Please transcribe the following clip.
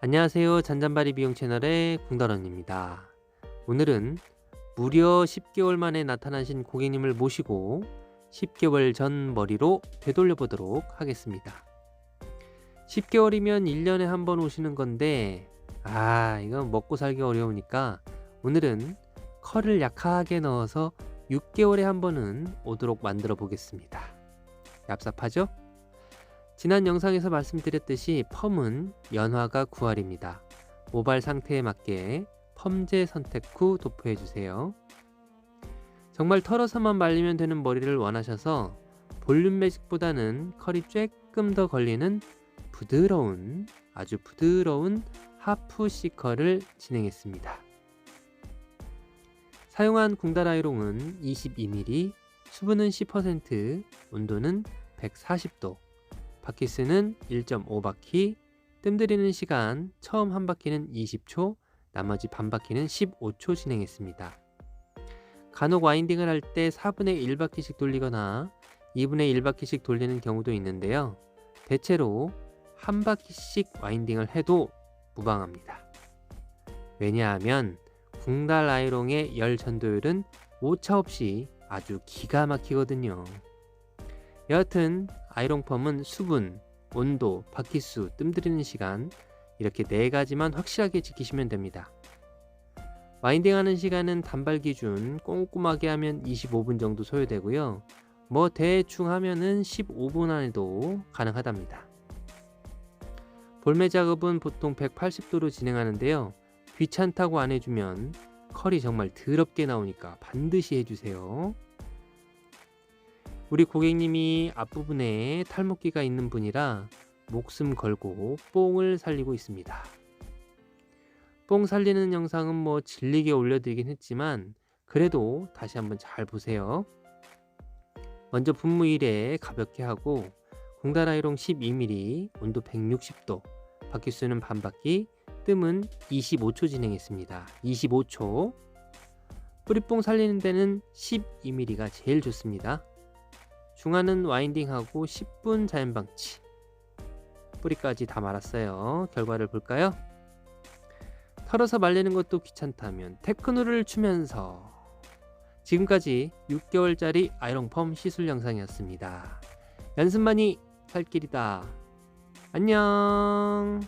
안녕하세요. 잔잔바리 비용 채널의 궁다런입니다. 오늘은 무려 10개월 만에 나타나신 고객님을 모시고 10개월 전 머리로 되돌려 보도록 하겠습니다. 10개월이면 1년에 한 번 오시는 건데, 아, 이건 먹고 살기 어려우니까 오늘은 컬을 약하게 넣어서 6개월에 한 번은 오도록 만들어 보겠습니다. 얍삽하죠? 지난 영상에서 말씀드렸듯이 펌은 연화가 9할입니다. 모발 상태에 맞게 펌제 선택 후 도포해 주세요. 정말 털어서만 말리면 되는 머리를 원하셔서 볼륨 매직보다는 컬이 조금 더 걸리는 부드러운 아주 부드러운 하프 C컬을 진행했습니다. 사용한 궁달 아이롱은 22mm, 수분은 10%, 온도는 140도, 바퀴 수는 1.5바퀴, 뜸들이는 시간 처음 한 바퀴는 20초, 나머지 반 바퀴는 15초 진행했습니다. 간혹 와인딩을 할 때 4분의 1바퀴씩 돌리거나 2분의 1바퀴씩 돌리는 경우도 있는데요. 대체로 한 바퀴씩 와인딩을 해도 무방합니다. 왜냐하면 궁달 아이롱의 열 전도율은 오차 없이 아주 기가 막히거든요. 여하튼 아이롱 펌은 수분, 온도, 바퀴수, 뜸들이는 시간 이렇게 네 가지만 확실하게 지키시면 됩니다. 와인딩 하는 시간은 단발 기준 꼼꼼하게 하면 25분 정도 소요되고요. 뭐 대충 하면은 15분 안에도 가능하답니다. 볼매 작업은 보통 180도로 진행하는데요. 귀찮다고 안 해주면 컬이 정말 더럽게 나오니까 반드시 해주세요. 우리 고객님이 앞부분에 탈모기가 있는 분이라 목숨 걸고 뽕을 살리고 있습니다. 뽕 살리는 영상은 뭐 질리게 올려드리긴 했지만 그래도 다시 한번 잘 보세요. 먼저 분무 1에 가볍게 하고 공달 아이롱 12mm, 온도 160도, 바퀴수는 반바퀴, 뜸은 25초 진행했습니다. 25초. 뿌리뽕 살리는 데는 12mm가 제일 좋습니다. 중화는 와인딩하고 10분 자연 방치. 뿌리까지 다 말았어요. 결과를 볼까요? 털어서 말리는 것도 귀찮다면 테크노를 추면서 지금까지 6개월짜리 아이롱 펌 시술 영상이었습니다. 연습만이 살 길이다. 안녕.